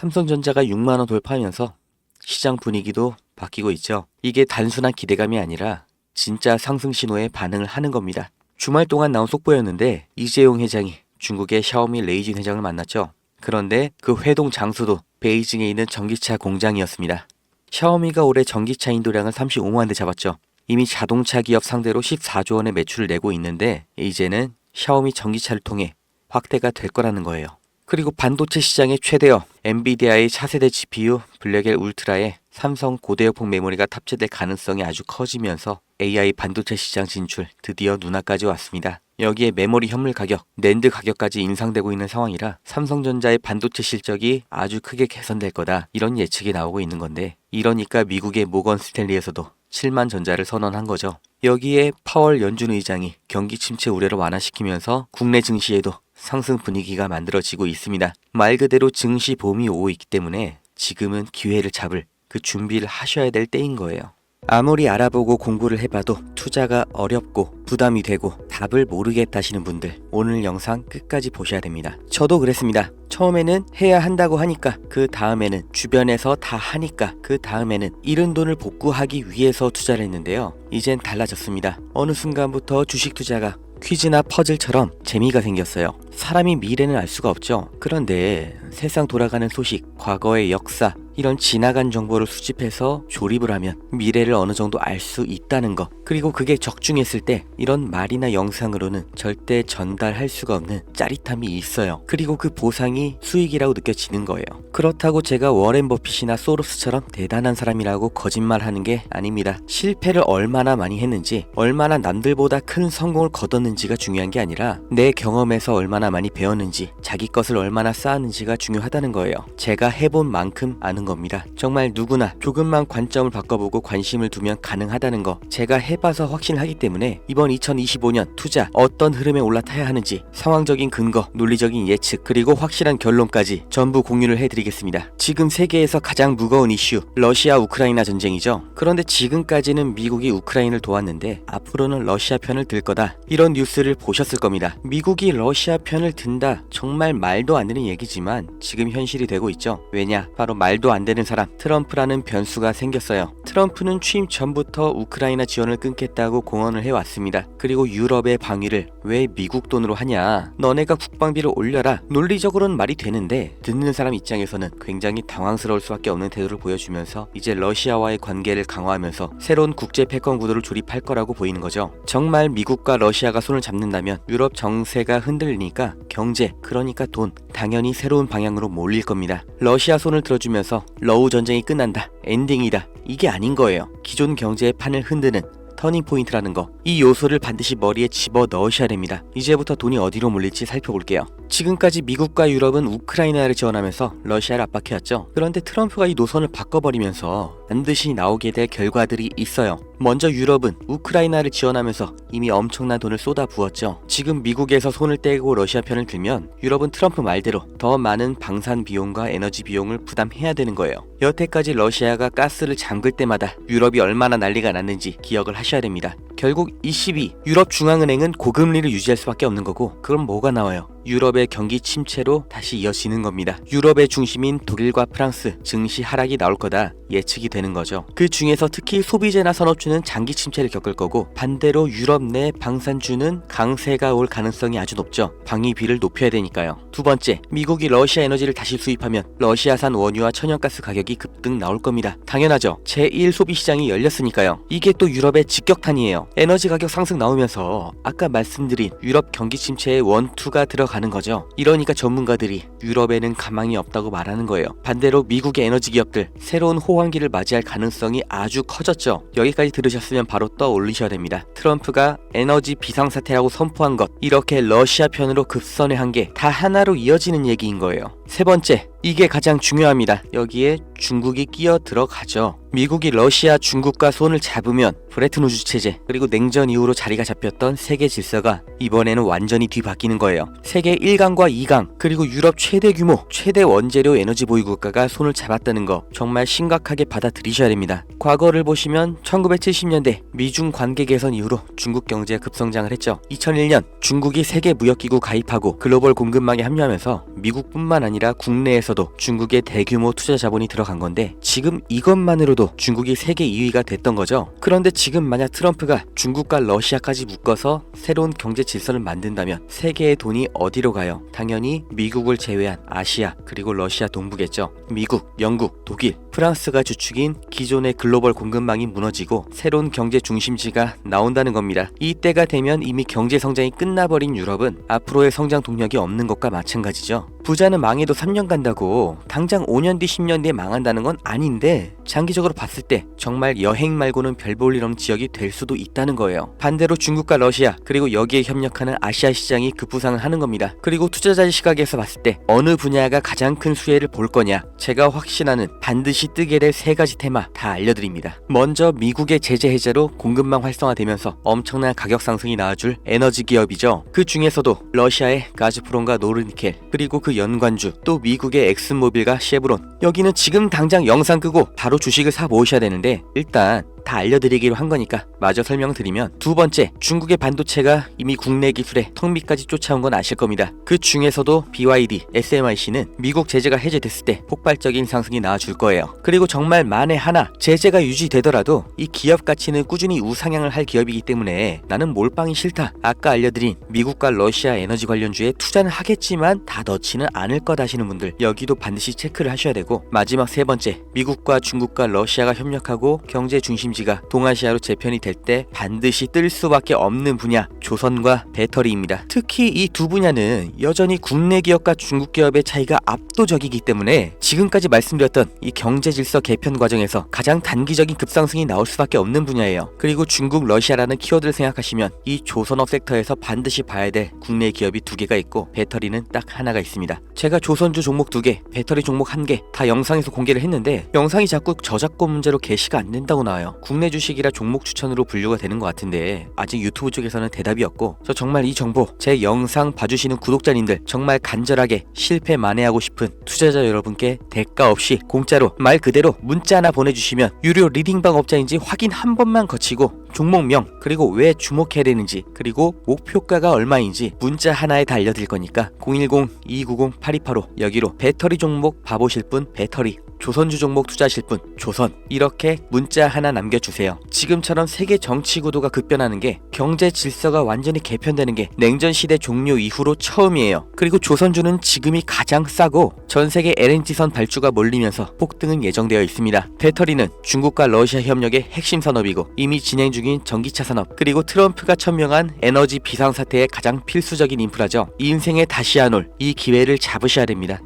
삼성전자가 6만원 돌파하면서 시장 분위기도 바뀌고 있죠. 이게 단순한 기대감이 아니라 진짜 상승 신호에 반응을 하는 겁니다. 주말 동안 나온 속보였는데 이재용 회장이 중국의 샤오미 레이진 회장을 만났죠. 그런데 그 회동 장소도 베이징에 있는 전기차 공장이었습니다. 샤오미가 올해 전기차 인도량을 35만 대 잡았죠. 이미 자동차 기업 상대로 14조 원의 매출을 내고 있는데 이제는 샤오미 전기차를 통해 확대가 될 거라는 거예요. 그리고 반도체 시장의 최대어 엔비디아의 차세대 GPU 블랙엘 울트라에 삼성 고대역폭 메모리가 탑재될 가능성이 아주 커지면서 AI 반도체 시장 진출 드디어 눈앞까지 왔습니다. 여기에 메모리 현물 가격, 낸드 가격까지 인상되고 있는 상황이라 삼성전자의 반도체 실적이 아주 크게 개선될 거다 이런 예측이 나오고 있는 건데 이러니까 미국의 모건 스탠리에서도 7만 전자를 선언한 거죠. 여기에 파월 연준 의장이 경기 침체 우려를 완화시키면서 국내 증시에도 상승 분위기가 만들어지고 있습니다. 말 그대로 증시 봄이 오고 있기 때문에 지금은 기회를 잡을 그 준비를 하셔야 될 때인 거예요. 아무리 알아보고 공부를 해봐도 투자가 어렵고 부담이 되고 답을 모르겠다시는 분들 오늘 영상 끝까지 보셔야 됩니다. 저도 그랬습니다. 처음에는 해야 한다고 하니까 그 다음에는 주변에서 다 하니까 그 다음에는 잃은 돈을 복구하기 위해서 투자를 했는데요. 이젠 달라졌습니다. 어느 순간부터 주식 투자가 퀴즈나 퍼즐처럼 재미가 생겼어요. 사람이 미래는 알 수가 없죠. 그런데 세상 돌아가는 소식, 과거의 역사, 이런 지나간 정보를 수집해서 조립을 하면 미래를 어느 정도 알 수 있다는 것. 그리고 그게 적중했을 때 이런 말이나 영상으로는 절대 전달할 수가 없는 짜릿함이 있어요. 그리고 그 보상이 수익이라고 느껴지는 거예요. 그렇다고 제가 워렌 버핏이나 소로스처럼 대단한 사람이라고 거짓말하는 게 아닙니다. 실패를 얼마나 많이 했는지, 얼마나 남들보다 큰 성공을 거뒀는지가 중요한 게 아니라 내 경험에서 얼마나 많이 배웠는지, 자기 것을 얼마나 쌓았는지가 중요하다는 거예요. 제가 해본 만큼 아는 겁니다. 정말 누구나 조금만 관점을 바꿔보고 관심을 두면 가능하다는 거 제가 해봐서 확신하기 때문에 이번 2025년 투자 어떤 흐름에 올라타야 하는지 상황적인 근거, 논리적인 예측 그리고 확실한 결론까지 전부 공유를 해드리겠습니다. 지금 세계에서 가장 무거운 이슈 러시아 우크라이나 전쟁이죠. 그런데 지금까지는 미국이 우크라이나를 도왔는데 앞으로는 러시아 편을 들 거다 이런 뉴스를 보셨을 겁니다. 미국이 러시아 편을 든다 정말 말도 안 되는 얘기지만 지금 현실이 되고 있죠. 왜냐 바로 말도 안 되는 사람 트럼프라는 변수가 생겼어요. 트럼프는 취임 전부터 우크라이나 지원을 끊겠다고 공언을 해왔습니다. 그리고 유럽의 방위를 왜 미국 돈으로 하냐? 너네가 국방비를 올려라. 논리적으로는 말이 되는데 듣는 사람 입장에서는 굉장히 당황스러울 수밖에 없는 태도를 보여주면서 이제 러시아와의 관계를 강화하면서 새로운 국제 패권 구도를 조립할 거라고 보이는 거죠. 정말 미국과 러시아가 손을 잡는다면 유럽 정세가 흔들리니까 경제, 그러니까 돈, 당연히 새로운 방향으로 몰릴 겁니다. 러시아 손을 들어주면서 러우 전쟁이 끝난다. 엔딩이다. 이게 아닌 거예요. 기존 경제의 판을 흔드는 터닝 포인트라는 거. 이 요소를 반드시 머리에 집어 넣으셔야 됩니다. 이제부터 돈이 어디로 몰릴지 살펴볼게요. 지금까지 미국과 유럽은 우크라이나를 지원하면서 러시아를 압박해왔죠. 그런데 트럼프가 이 노선을 바꿔버리면서 반드시 나오게 될 결과들이 있어요. 먼저 유럽은 우크라이나를 지원하면서 이미 엄청난 돈을 쏟아 부었죠. 지금 미국에서 손을 떼고 러시아 편을 들면 유럽은 트럼프 말대로 더 많은 방산 비용과 에너지 비용을 부담해야 되는 거예요. 여태까지 러시아가 가스를 잠글 때마다 유럽이 얼마나 난리가 났는지 기억을 하셔야 됩니다. 결국 22 유럽 중앙은행은 고금리를 유지할 수밖에 없는 거고 그럼 뭐가 나와요? 유럽의 경기 침체로 다시 이어지는 겁니다. 유럽의 중심인 독일과 프랑스 증시 하락이 나올 거다 예측이 되는 거죠. 그 중에서 특히 소비재나 산업주는 장기 침체를 겪을 거고 반대로 유럽 내 방산주는 강세가 올 가능성이 아주 높죠. 방위비를 높여야 되니까요. 두 번째, 미국이 러시아 에너지를 다시 수입하면 러시아산 원유와 천연가스 가격이 급등 나올 겁니다. 당연하죠. 제1 소비 시장이 열렸으니까요. 이게 또 유럽의 직격탄이에요. 에너지 가격 상승 나오면서 아까 말씀드린 유럽 경기 침체의 원투가 들어가는 거죠. 이러니까 전문가들이 유럽에는 가망이 없다고 말하는 거예요. 반대로 미국의 에너지 기업들 새로운 호황기를 맞이할 가능성이 아주 커졌죠. 여기까지 들으셨으면 바로 떠올리셔야 됩니다. 트럼프가 에너지 비상사태라고 선포한 것 이렇게 러시아 편으로 급선회한 게 다 하나로 이어지는 얘기인 거예요. 세 번째, 이게 가장 중요합니다. 여기에 중국이 끼어 들어가죠. 미국이 러시아, 중국과 손을 잡으면 브레튼 우주 체제 그리고 냉전 이후로 자리가 잡혔던 세계 질서가 이번에는 완전히 뒤바뀌는 거예요. 세계 1강과 2강 그리고 유럽 최대 규모, 최대 원재료 에너지 보유 국가가 손을 잡았다는 거 정말 심각하게 받아들이셔야 됩니다. 과거를 보시면 1970년대 미중 관계 개선 이후로 중국 경제가 급성장을 했죠. 2001년 중국이 세계 무역기구 가입하고 글로벌 공급망에 합류하면서 미국뿐만 아니라 아니라 국내에서도 중국의 대규모 투자 자본이 들어간 건데 지금 이것만으로도 중국이 세계 2위가 됐던 거죠. 그런데 지금 만약 트럼프가 중국과 러시아까지 묶어서 새로운 경제 질서를 만든다면 세계의 돈이 어디로 가요? 당연히 미국을 제외한 아시아 그리고 러시아 동부겠죠. 미국, 영국, 독일, 프랑스가 주축인 기존의 글로벌 공급망이 무너지고 새로운 경제 중심지가 나온다는 겁니다. 이때가 되면 이미 경제 성장이 끝나버린 유럽은 앞으로의 성장 동력이 없는 것과 마찬가지죠. 부자는 망해도 3년 간다고 당장 5년 뒤 10년 뒤에 망한다는 건 아닌데 장기적으로 봤을 때 정말 여행 말고는 별 볼 일 없는 지역이 될 수도 있다는 거예요. 반대로 중국과 러시아 그리고 여기에 협력하는 아시아 시장이 급부상을 하는 겁니다. 그리고 투자자의 시각에서 봤을 때 어느 분야가 가장 큰 수혜를 볼 거냐 제가 확신하는 반드시 뜨게 될 세 가지 테마 다 알려드립니다. 먼저 미국의 제재 해제로 공급망 활성화되면서 엄청난 가격 상승이 나와줄 에너지 기업이죠. 그 중에서도 러시아의 가즈프롬과 노르니켈 그리고 그 연관주 또 미국의 엑슨모빌과 쉐브론 여기는 지금 당장 영상 끄고 바로 주식을 사 모으셔야 되는데 일단 다 알려드리기로 한 거니까 마저 설명드리면 두 번째 중국의 반도체가 이미 국내 기술에 턱 밑까지 쫓아온 건 아실 겁니다. 그 중에서도 BYD, SMIC는 미국 제재가 해제됐을 때 폭발적인 상승이 나와줄 거예요. 그리고 정말 만에 하나 제재가 유지되더라도 이 기업 가치는 꾸준히 우상향을 할 기업이기 때문에 나는 몰빵이 싫다. 아까 알려드린 미국과 러시아 에너지 관련주에 투자는 하겠지만 다 넣지는 않을 것 하시는 분들 여기도 반드시 체크를 하셔야 되고 마지막 세 번째 미국과 중국과 러시아가 협력하고 경제 중심지 가 동아시아로 재편이 될 때 반드시 뜰 수밖에 없는 분야 조선과 배터리입니다. 특히 이 두 분야는 여전히 국내 기업과 중국 기업의 차이가 압도적이기 때문에 지금까지 말씀드렸던 이 경제 질서 개편 과정에서 가장 단기적인 급상승이 나올 수밖에 없는 분야예요. 그리고 중국, 러시아라는 키워드를 생각하시면 이 조선업 섹터에서 반드시 봐야 될 국내 기업이 두 개가 있고 배터리는 딱 하나가 있습니다. 제가 조선주 종목 두 개, 배터리 종목 한 개 다 영상에서 공개를 했는데 영상이 자꾸 저작권 문제로 게시가 안 된다고 나와요. 국내 주식이라 종목 추천으로 분류가 되는 것 같은데 아직 유튜브 쪽에서는 대답이 없고 저 정말 이 정보 제 영상 봐주시는 구독자님들 정말 간절하게 실패 만회하고 싶은 투자자 여러분께 대가 없이 공짜로 말 그대로 문자 하나 보내주시면 유료 리딩방 업자인지 확인 한 번만 거치고 종목명 그리고 왜 주목해야 되는지 그리고 목표가가 얼마인지 문자 하나에 다 알려드릴 거니까 010-290-8285 여기로 배터리 종목 봐보실 분 배터리 조선주 종목 투자하실 분 조선 이렇게 문자 하나 남겨주세요. 지금처럼 세계 정치 구도가 급변하는 게 경제 질서가 완전히 개편되는 게 냉전 시대 종료 이후로 처음이에요. 그리고 조선주는 지금이 가장 싸고 전 세계 LNG선 발주가 몰리면서 폭등은 예정되어 있습니다. 배터리는 중국과 러시아 협력의 핵심 산업이고 이미 진행 중인 전기차 산업 그리고 트럼프가 천명한 에너지 비상사태의 가장 필수적인 인프라죠. 인생에 다시 안 올 이 기회를 잡으셔야 됩니다.